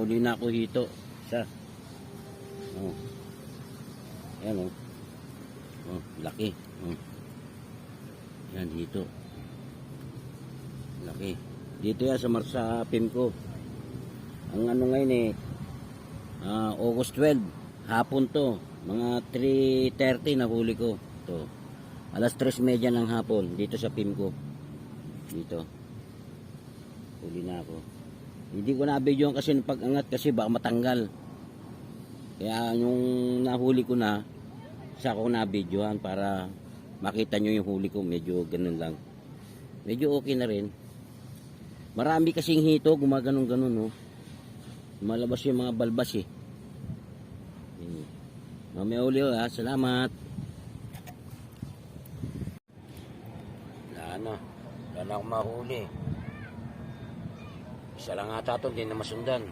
huli na ako hito. Isa. Oh. Ayan oh. Oh, laki. Oh. Yan dito. Laki. Dito yan sa Marsa Pimco. Ang ano ngayon eh, ah, August 12, hapon to. Mga 3.30 na huli ko. To. Alas 3.30 ng hapon dito sa Pimco. Dito. Huli na ako. Hindi ko na-video kasi ng pag-angat kasi baka matanggal. Kaya yung nahuli ko na, sa ako na-videohan para makita nyo yung huli ko. Medyo ganun lang. Medyo okay na rin. Marami kasing hito, gumaganon-ganon, no. Malabas yung mga balbas, eh. Yun. Mamaya uli, ha. Salamat. Wala na. Wala na akong mahuli. Isa lang ata ito, hindi na masundan.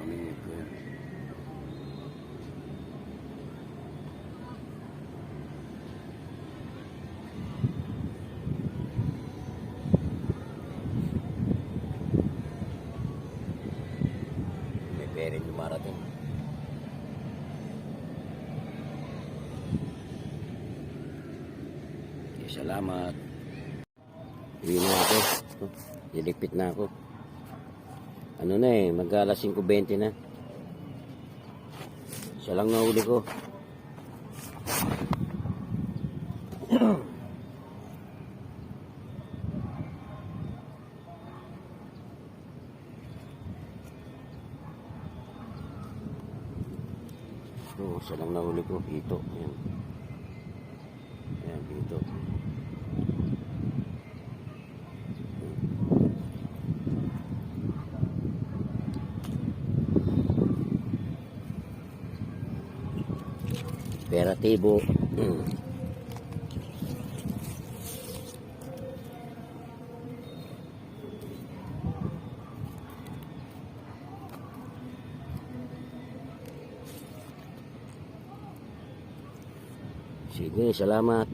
Pamingin ko yan. May pera yung marating. Okay, salamat. Uwi na ako. Diligpit na ako. Ano na eh, mag alas 5.20 na. Siya lang nahuli ko. Ito, siya lang nahuli ko. Dito. Ayan. Ayan, dito. Peratibo. Mm. Sige, salamat.